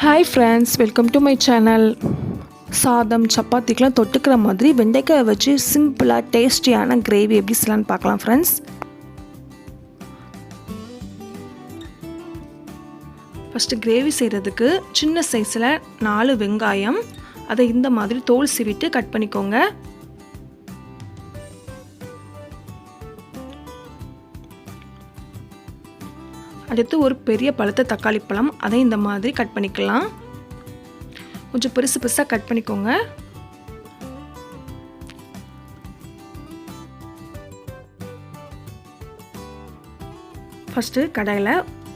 Hi friends welcome to my channel சாதம் சப்பாத்திக்கெலாம் தொட்டுக்கிற மாதிரி வெண்டைக்காய் வச்சு சிம்பிளாக டேஸ்டியான கிரேவி எப்படி செய்யலான்னு பார்க்கலாம் ஃப்ரெண்ட்ஸ் ஃபஸ்ட்டு கிரேவி செய்கிறதுக்கு சின்ன சைஸில் நாலு வெங்காயம் அதை இந்த மாதிரி தோல் சீவிட்டு கட் பண்ணிக்கோங்க. அடுத்து ஒரு பெரிய பழுத்த தக்காளி பழம். அதை இந்த மாதிரி கட் பண்ணிக்கலாம். கொஞ்சம் பெருசு பெருசாக கட் பண்ணிக்கோங்க. ஃபஸ்ட்டு கடாயில்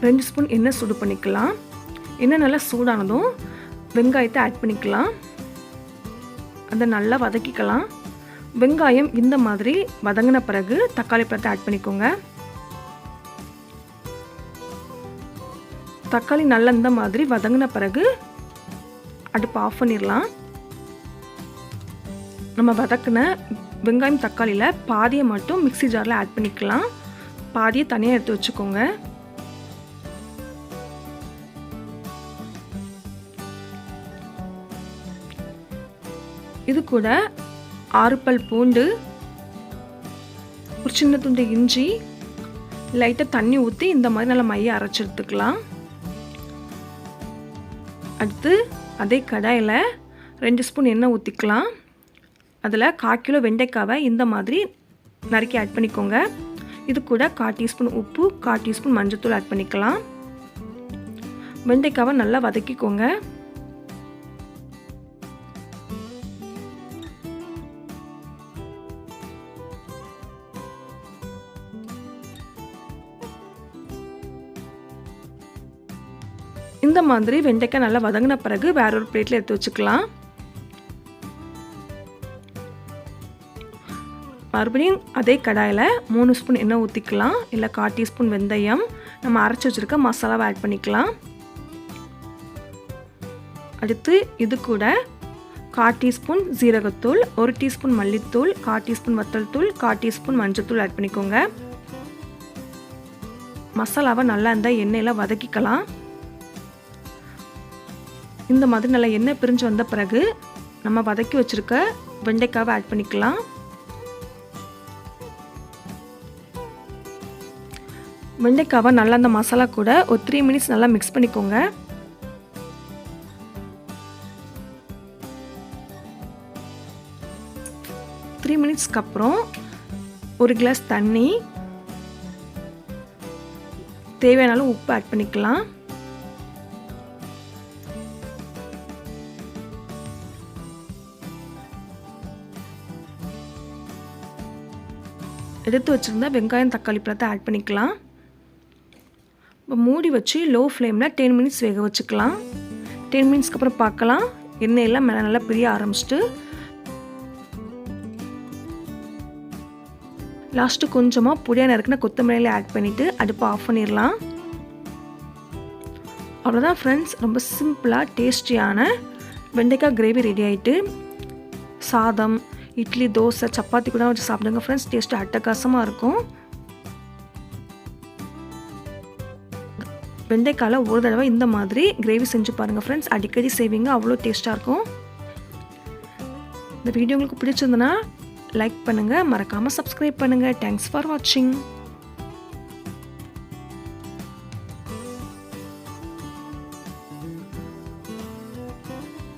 ரெண்டு ஸ்பூன் எண்ணெய் சூடு பண்ணிக்கலாம். எண்ணெய் நல்லா சூடானதும் வெங்காயத்தை ஆட் பண்ணிக்கலாம். அதை நல்லா வதக்கிக்கலாம். வெங்காயம் இந்த மாதிரி வதங்கின பிறகு தக்காளி பழத்தை ஆட் பண்ணிக்கோங்க. தக்காளி நல்லா இந்த மாதிரி வதங்கின பிறகு அடுப்பு ஆஃப் பண்ணிடலாம். நம்ம வதக்கின வெங்காயம் தக்காளியில் பாதியை மட்டும் மிக்சி ஜாரில் ஆட் பண்ணிக்கலாம். பாதியை தனியாக எடுத்து வச்சுக்கோங்க. இது கூட ஆறு பல் பூண்டு ஒரு சின்ன துண்டு இஞ்சி லைட்டாக தண்ணி ஊற்றி இந்த மாதிரி நல்லா மைய அரைச்சி எடுத்துக்கலாம். அடுத்து அதே கடாயில் ரெண்டு ஸ்பூன் எண்ணெய் ஊற்றிக்கலாம் அதில் கால் கிலோ வெண்டைக்காவை இந்த மாதிரி நறுக்கி ஆட் பண்ணிக்கோங்க. இது கூட கால் டீஸ்பூன் உப்பு கால் டீஸ்பூன் மஞ்சத்தூள் ஆட் பண்ணிக்கலாம். வெண்டைக்காவை நல்லா வதக்கிக்கோங்க. இந்த மாதிரி வெண்டைக்காய் நல்லா வதங்கின பிறகு வேற ஒரு பிளேட்டில் எடுத்து வச்சுக்கலாம். மறுபடியும் அதே கடாயில் மூணு ஸ்பூன் எண்ணெய் ஊற்றிக்கலாம் இல்லை கால் டீஸ்பூன் வெந்தயம். நம்ம அரைச்சி வச்சுருக்க மசாலாவை ஆட் பண்ணிக்கலாம். அடுத்து இது கூட கால் டீஸ்பூன் ஜீரகத்தூள் ஒரு டீஸ்பூன் மல்லித்தூள் கால் டீஸ்பூன் வத்தல் தூள் கால் டீஸ்பூன் மஞ்சத்தூள் ஆட் பண்ணிக்கோங்க. மசாலாவை நல்லா இருந்தால் எண்ணெயில் வதக்கிக்கலாம். இந்த மாதிரி நல்லா எண்ணெய் பிரிஞ்சு வந்த பிறகு நம்ம வதக்கி வச்சுருக்க வெண்டைக்காவை ஆட் பண்ணிக்கலாம். வெண்டைக்காவை நல்லா அந்த மசாலா கூட ஒரு த்ரீ மினிட்ஸ் நல்லா மிக்ஸ் பண்ணிக்கோங்க. த்ரீ மினிட்ஸ்க்கு அப்புறம் ஒரு கிளாஸ் தண்ணி. தேவையானாலும் உப்பு ஆட் பண்ணிக்கலாம். எடுத்து வச்சுருந்தா வெங்காயம் தக்காளி பழத்தை ஆட் பண்ணிக்கலாம். இப்போ மூடி வச்சு லோ ஃப்ளேமில் டென் மினிட்ஸ் வேக வச்சுக்கலாம். டென் மினிட்ஸ்க்கு அப்புறம் பார்க்கலாம். எண்ணெயெல்லாம் மேலே நல்லா பிரிய ஆரம்பிச்சிட்டு. லாஸ்ட்டு கொஞ்சமாக புளியாக நறுக்கின கொத்தமல்லியில் ஆட் பண்ணிவிட்டு அடுப்பை ஆஃப் பண்ணிடலாம். அவ்வளோதான் ஃப்ரெண்ட்ஸ் ரொம்ப சிம்பிளாக டேஸ்டியான வெண்டைக்காய் கிரேவி ரெடி ஆகிட்டு சாதம் இட்லி தோசை சப்பாத்தி கூட வச்சு சாப்பிடுங்க ஃப்ரெண்ட்ஸ் டேஸ்ட்டு அட்டகாசமாக இருக்கும். வெண்டைக்காயில் ஒரு தடவை இந்த மாதிரி கிரேவி செஞ்சு பாருங்கள் ஃப்ரெண்ட்ஸ் அடிக்கடி செய்வீங்க அவ்வளோ டேஸ்ட்டாக இருக்கும். இந்த வீடியோ உங்களுக்கு பிடிச்சிருந்தனா லைக் பண்ணுங்கள் மறக்காமல் சப்ஸ்கிரைப் பண்ணுங்கள் தேங்க்ஸ் ஃபார் வாட்சிங்